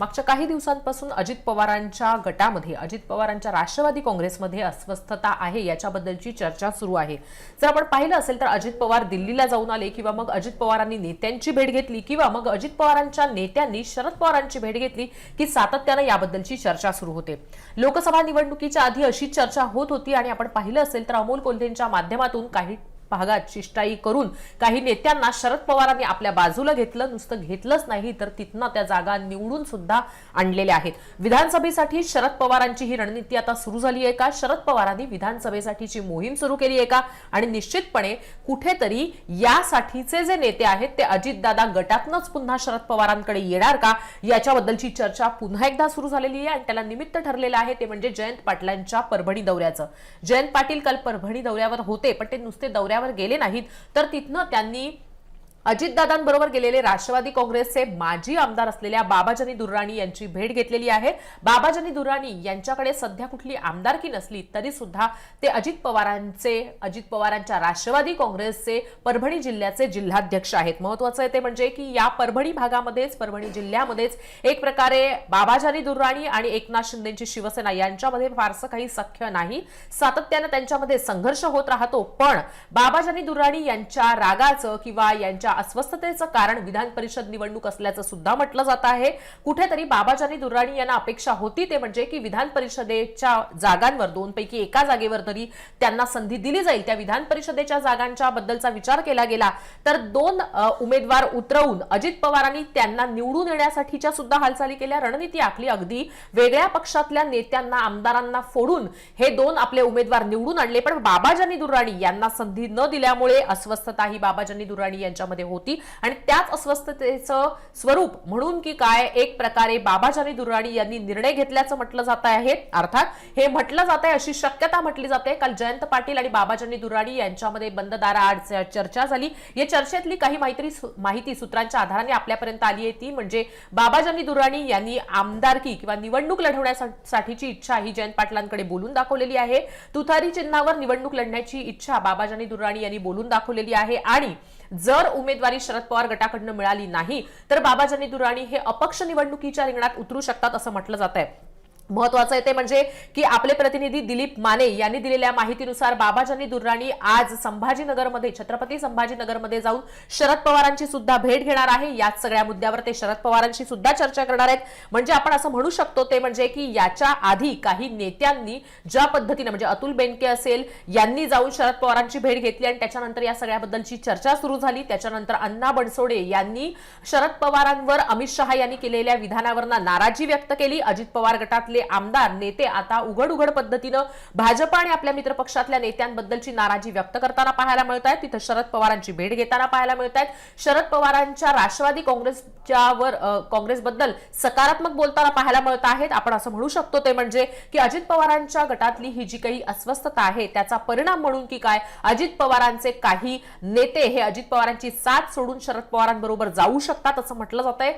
मागच्या काही दिवसांपासून अजित पवारांच्या गटामध्ये अजित पवारांच्या राष्ट्रवादी काँग्रेसमध्ये अस्वस्थता आहे याच्याबद्दलची चर्चा सुरू आहे. जर आपण पाहिलं असेल तर अजित पवार दिल्लीला जाऊन आले किंवा मग अजित पवारांनी नेत्यांची भेट घेतली किंवा मग अजित पवारांच्या नेत्यांनी शरद पवारांची भेट घेतली की सातत्यानं याबद्दलची चर्चा सुरू होते. लोकसभा निवडणुकीच्या आधी अशी चर्चा होत होती आणि आपण पाहिलं असेल तर अमोल कोल्हेंच्या माध्यमातून काही भागात शिष्टाई करून काही नेत्यांना शरद पवारांनी आपल्या बाजूला घेतलं नुसतं घेतलंच नाही तर तिथनं त्या जागा निवडून सुद्धा आणलेल्या आहेत. विधानसभेसाठी शरद पवारांची ही रणनीती आता सुरू झाली आहे का? शरद पवारांनी विधानसभेसाठीची मोहीम सुरू केली आहे का? आणि निश्चितपणे कुठेतरी यासाठीचे जे नेते आहेत ते अजितदादा गटातनच पुन्हा शरद पवारांकडे येणार का? याच्याबद्दलची चर्चा पुन्हा एकदा सुरू झालेली आहे आणि त्याला निमित्त ठरलेलं आहे ते म्हणजे जयंत पाटलांच्या परभणी दौऱ्याचं. जयंत पाटील काल परभणी दौऱ्यावर होते पण ते नुसते दौऱ्यावर गेले नाहीत. तर तिथनं त्यांनी अजितदादांबरोबर गेलेले राष्ट्रवादी काँग्रेसचे माजी आमदार असलेल्या बाबाजनी दुर्राणी यांची भेट घेतलेली आहे. बाबाजनी दुर्राणी यांच्याकडे सध्या कुठली आमदारकी नसली तरी सुद्धा ते अजित पवारांचे अजित पवारांच्या राष्ट्रवादी काँग्रेसचे परभणी जिल्ह्याचे जिल्हाध्यक्ष आहेत. महत्वाचं आहे ते म्हणजे की या परभणी भागामध्येच परभणी जिल्ह्यामध्येच एक प्रकारे बाबाजानी दुर्राणी आणि एकनाथ शिंदेची शिवसेना यांच्यामध्ये फारसं काही सख्य नाही. सातत्यानं त्यांच्यामध्ये संघर्ष होत राहतो पण बाबाजानी दुर्राणी यांच्या रागाचं किंवा यांच्या अस्वस्थतेचं कारण विधान परिषद निवडणूक असल्याचं सुद्धा म्हटलं जात आहे. कुठेतरी बाबाजानी दुर्राणी यांना अपेक्षा होती ते म्हणजे की विधान परिषदेच्या जागांवर दोन पैकी एका जागेवर तरी त्यांना संधी दिली जाईल. त्या विधान परिषदेच्या जागांच्या बद्दलचा विचार केला गेला तर दोन उमेदवार उतरवून अजित पवारांनी त्यांना निवडून येण्यासाठीच्या सुद्धा हालचाली केल्या. रणनीती आखली अगदी वेगळ्या पक्षातल्या नेत्यांना आमदारांना फोडून हे दोन आपले उमेदवार निवडून आणले. पण बाबाजानी दुर्राणी यांना संधी न दिल्यामुळे अस्वस्थता ही बाबाजानी दुर्राणी यांच्यामध्ये होती. आणि त्याच अस्वस्थतेचं स्वरूप म्हणून की काय एक प्रकारे बाबाजानी दुर्राणी यांनी निर्णय घेतल्याचं म्हटलं जात आहे. अर्थात हे म्हटलं जात आहे अशी शक्यता म्हटली जाते. काल जयंत पाटील आणि बाबाजानी दुर्राणी यांच्यामध्ये बंद दाराआड चर्चा झाली. या चर्चेतली काही माहिती माहिती सूत्रांच्या आधाराने आपल्यापर्यंत आली आहे. ती म्हणजे बाबाजानी दुर्राणी यांनी आमदारकी किंवा निवडणूक लढवण्यासाठीची इच्छा ही जयंत पाटलांकडे बोलून दाखवलेली आहे. तुथारी चिन्हावर निवडणूक लढण्याची इच्छा बाबाजानी दुर्राणी यांनी बोलून दाखवलेली आहे. आणि जर उमेद उमेदवारी शरद पवार गटाकडनं मिळाली नाही. तर बाबाजानी दुराणी हे अपक्ष निवडणुकीच्या रिंगणात उतरू शकतात असं म्हटलं जात आहे महत्वाचं आहे ते म्हणजे की आपले प्रतिनिधी दिलीप माने यांनी दिलेल्या माहितीनुसार बाबाजानी दुर्राणी आज संभाजीनगरमध्ये छत्रपती संभाजीनगरमध्ये जाऊन शरद पवारांची सुद्धा भेट घेणार आहे. याच सगळ्या मुद्द्यावर ते शरद पवारांशी सुद्धा चर्चा करणार आहेत. म्हणजे आपण असं म्हणू शकतो ते म्हणजे की याच्या आधी काही नेत्यांनी ज्या पद्धतीने म्हणजे अतुल बेनके असेल यांनी जाऊन शरद पवारांची भेट घेतली आणि त्याच्यानंतर या सगळ्याबद्दलची चर्चा सुरू झाली. त्याच्यानंतर अण्णा बनसोडे यांनी शरद पवारांवर अमित शहा यांनी केलेल्या विधानावर नाराजी व्यक्त केली. अजित पवार गटातले आमदार नेते आता उघड उघड पद्धतीनं भाजप आणि आपल्या मित्रपक्षातल्या नेत्यांबद्दलची नाराजी व्यक्त करताना पाहायला मिळत आहेत. तिथं शरद पवारांची भेट घेताना पाहायला मिळत आहेत. शरद पवारांच्या राष्ट्रवादी काँग्रेसच्यावर अ, काँग्रेसबद्दल सकारात्मक बोलताना पाहायला मिळत आहेत. आपण असं म्हणू शकतो ते म्हणजे की अजित पवारांच्या गटातली ही जी काही अस्वस्थता आहे त्याचा परिणाम म्हणून की काय? अजित पवारांचे काही नेते हे अजित पवारांची साथ सोडून शरद पवारांबरोबर जाऊ शकतात असं म्हटलं जात आहे